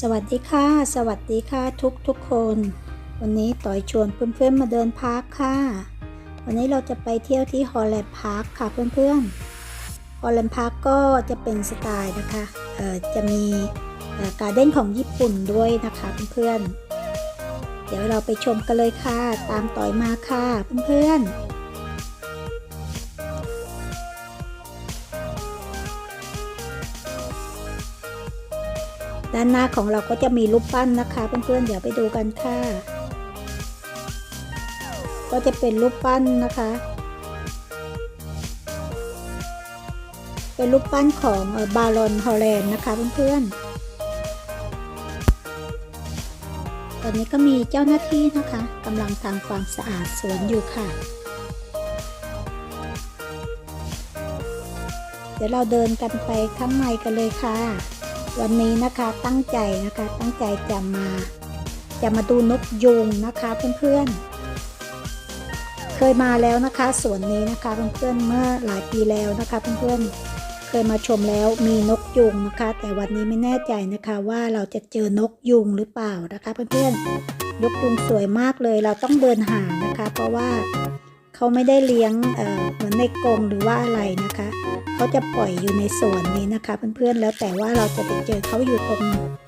สวัสดีค่ะ สวัสดีค่ะทุกทุกคน วันนี้ต่อยชวนเพื่อนๆมาเดินพาร์คค่ะ วันนี้เราจะไปเที่ยวที่ฮอลแลนด์พาร์คค่ะเพื่อนๆฮอลแลนด์พาร์คก็จะเป็นสไตล์นะคะเอ่อจะมีการ์เด้นของญี่ปุ่นด้วยนะคะเพื่อนๆเดี๋ยวเราไปชมกันเลยค่ะ ตามต่อยมาค่ะเพื่อนๆ ด้านหน้าของเราก็จะมีรูปปั้นนะคะเพื่อนๆเดี๋ยวไปดูกันค่ะ ก็จะเป็นรูปปั้นนะคะ เป็นรูปปั้นของบารอนฮอลแลนด์นะคะเพื่อนๆตอนนี้ก็มีเจ้าหน้าที่นะคะกำลังทำความสะอาดสวนอยู่ค่ะเดี๋ยวเราเดินกันไปข้างในกันเลยค่ะ วันนี้นะคะตั้งใจนะคะตั้งใจจะมา จะมาดูนกยูงนะคะเพื่อนๆ เคยมาแล้วนะคะสวนนี้นะคะเพื่อนๆเมื่อหลายปีแล้วนะคะเพื่อนๆ เคยมาชมแล้วมีนกยูงนะคะ แต่วันนี้ไม่แน่ใจนะคะว่าเราจะเจอนกยูงหรือเปล่านะคะเพื่อนๆนกยูงสวยมากเลยเราต้องเดินหานะคะ เพราะว่าเขาไม่ได้เลี้ยงเอ่อเหมือนในกรงหรือว่าอะไรนะคะ เขาจะปล่อยอยู่ในสวนนี้นะคะ เพื่อนๆ แล้วแต่ว่าเราจะไปเจอเขาอยู่ตรง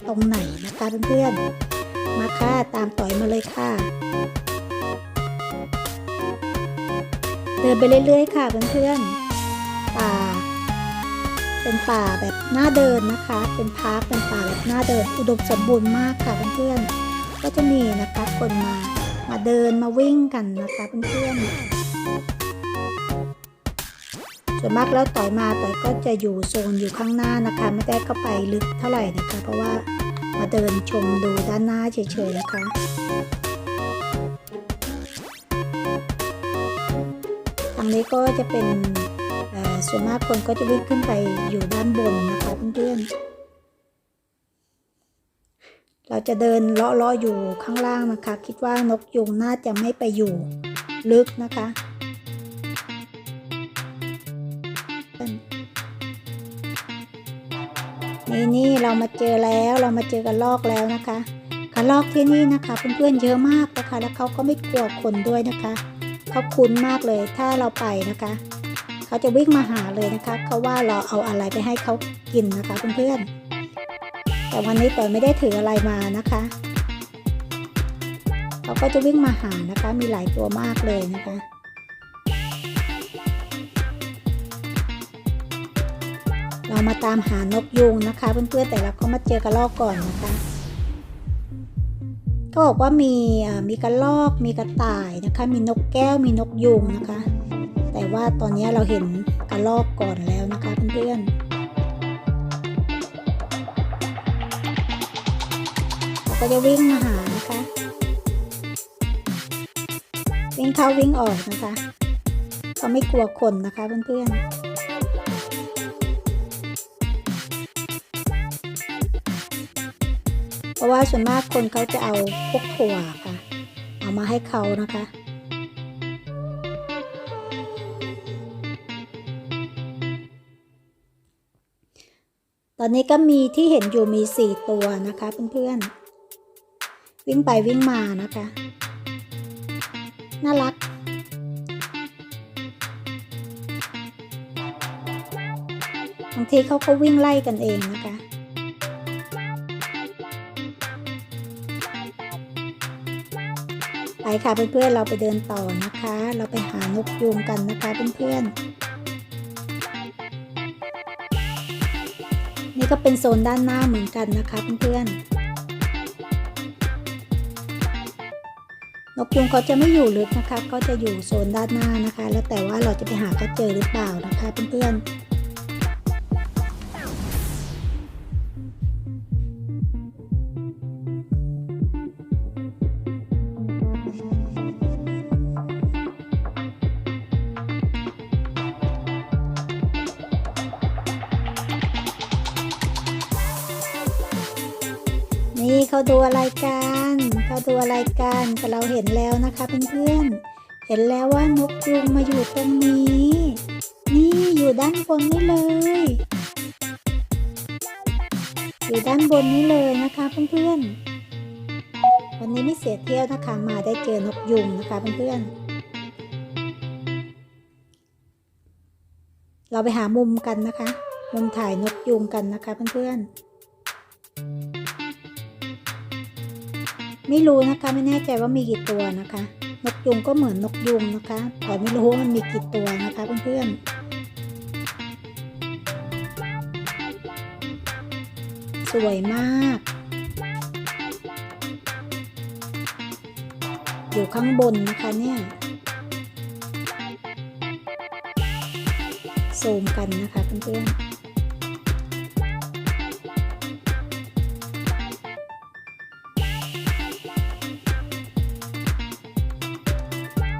ตรงไหนนะคะเพื่อนๆ มาค่ะตามต่อยมาเลยค่ะ เดินไปเรื่อยๆ ค่ะเพื่อนๆ ป่า เป็นป่าแบบน่าเดินนะคะ เป็นพาร์คเป็นป่าแบบน่าเดิน อุดมสมบูรณ์มากค่ะเพื่อนๆ ก็จะมีนะคะคนมา มาเดินมาวิ่งกันนะคะเพื่อนๆ ส่วนมากแล้วต่อยมาต่อยก็จะอยู่โซนอยู่ข้างหน้านะคะ ไม่ได้เข้าไปลึกเท่าไหร่นะคะ เพราะว่ามาเดินชมดูด้านหน้าเฉยๆนะคะทางนี้ก็จะเป็นส่วนมากคนก็จะวิ่งขึ้นไปอยู่ด้านบนนะคะเพื่อนๆ เราจะเดินเลาะๆอยู่ข้างล่างนะคะ คิดว่านกยุงน่าจะไม่ไปอยู่ลึกนะคะ นี่นี่เรามาเจอแล้วเรามาเจอกันลอกแล้วนะคะกระลอกที่นี่นะคะเพื่อนๆเยอะมากนะคะ แล้วเขาก็ไม่กลัวคนด้วยนะคะเขาคุ้นมากเลยถ้าเราไปนะคะเขาจะวิ่งมาหาเลยนะคะเขาว่าเราเอาอะไรไปให้เขากินนะคะเพื่อนๆแต่วันนี้ต่อยไม่ได้ถืออะไรมานะคะเขาก็จะวิ่งมาหานะคะมีหลายตัวมากเลยนะคะ เรามาตามหานกยูงนะคะเพื่อนๆแต่เราก็มาเจอกระรอกก่อนนะคะก็บอกว่ามีอ่ามีกระรอกมีกระต่ายนะคะ มีนกแก้วมีนกยูงนะคะ แต่ว่าตอนนี้เราเห็นกระรอกก่อนแล้วนะคะเพื่อนๆเราก็จะวิ่งมาหานะคะ วิ่งเข้าวิ่งออกนะคะเขาไม่กลัวคนนะคะเพื่อนๆ เพราะว่าส่วนมากคนเขาจะเอาพวกถั่วค่ะ เอามาให้เขานะคะตอนนี้ก็มีที่เห็นอยู่มีสี่ตัวนะคะเพื่อนๆ วิ่งไปวิ่งมานะคะ น่ารัก บางทีเขาก็วิ่งไล่กันเองนะคะ ค่ะเพื่อนๆเราไปเดินต่อนะคะ เราไปหานกยูงกันนะคะเพื่อนๆนี่ก็เป็นโซนด้านหน้าเหมือนกันนะคะเพื่อนๆนกยูงเขาจะไม่อยู่ลึกนะคะก็จะอยู่โซนด้านหน้านะคะ แล้วแต่ว่าเราจะไปหาเขาเจอหรือเปล่านะคะเพื่อนๆ นี่เขาดูอะไรกันเขาดูอะไรกันแต่เราเห็นแล้วนะคะเพื่อนๆเห็นแล้วว่านกยุงมาอยู่ตรงนี้ นี่อยู่ด้านบนนี่เลย อยู่ด้านบนนี้เลยนะคะเพื่อนๆวันนี้ไม่เสียเที่ยวนะคะมาได้เจอนกยุงนะคะเพื่อนๆเราไปหามุมกันนะคะ มุมถ่ายนกยุงกันนะคะเพื่อนๆ ไม่รู้นะคะไม่แน่ใจว่ามีกี่ตัวนะคะ นกยุงก็เหมือนนกยุงนะคะแต่ไม่รู้ว่ามันมีกี่ตัวนะคะเพื่อนๆสวยมาก อยู่ข้างบนนะคะเนี่ยซูมกันนะคะเพื่อนๆ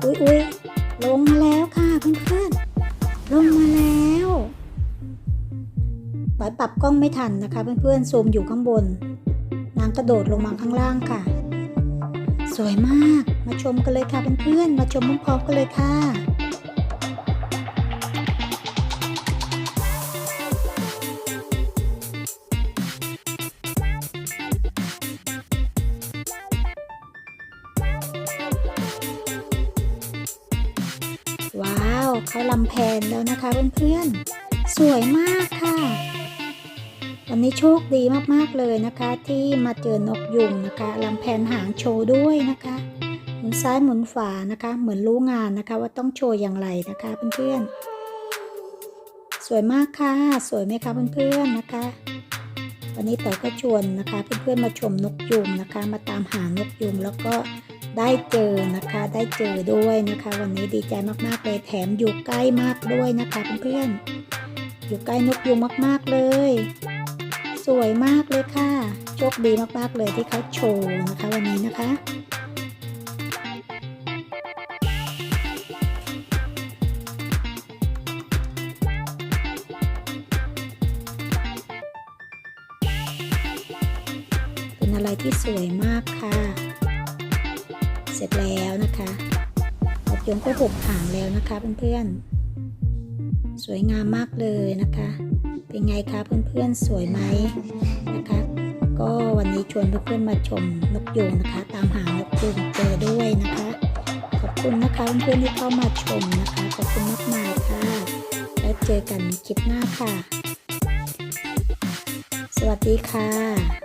อุ้ยอุ้ยลงมาแล้วค่ะเพื่อนๆลงมาแล้วปอยปรับกล้องไม่ทันนะคะ เพื่อนๆซูมอยู่ข้างบน นางกระโดดลงมาข้างล่างค่ะ สวยมากมาชมกันเลยค่ะเพื่อนๆมาชมพร้อมๆกันเลยค่ะ ว้าวเขาลำแพนแล้วนะคะเพื่อนๆ สวยมากค่ะ วันนี้โชคดีมากๆเลยนะคะ ที่มาเจอนกยุงนะคะลำแพนหางโชว์ด้วยนะคะหมุนซ้ายหมุนขวานะคะ เหมือนรู้งานนะคะ ว่าต้องโชว์อย่างไรนะคะเพื่อนๆ สวยมากค่ะ สวยไหมคะเพื่อนๆนะคะวันนี้ต่อก็ชวนนะคะเพื่อนๆมาชมนกยุงนะคะ มาตามหานกยุงแล้วก็ ได้เจอนะคะได้เจอด้วยนะคะ วันนี้ดีใจมากๆเลยแถมอยู่ใกล้มากด้วยนะคะเพื่อนๆอยู่ใกล้นกยุงมากๆเลย สวยมากเลยค่ะโชคดีมากๆเลยที่เขาโชว์นะคะวันนี้นะคะเป็นอะไรที่สวยมากค่ะ เสร็จแล้วนะคะนกยงก็หกหางแล้วนะคะเพื่อนๆ สวยงามมากเลยนะคะ เป็นไงคะเพื่อนๆ สวยไหมนะคะ ก็วันนี้ชวนเพื่อนๆมาชมนกยูงนะคะ ตามหานกยูงเจอด้วยนะคะ ขอบคุณนะคะเพื่อนๆที่เข้ามาชมนะคะ ขอบคุณมากมายค่ะ แล้วเจอกันคลิปหน้าค่ะ สวัสดีค่ะ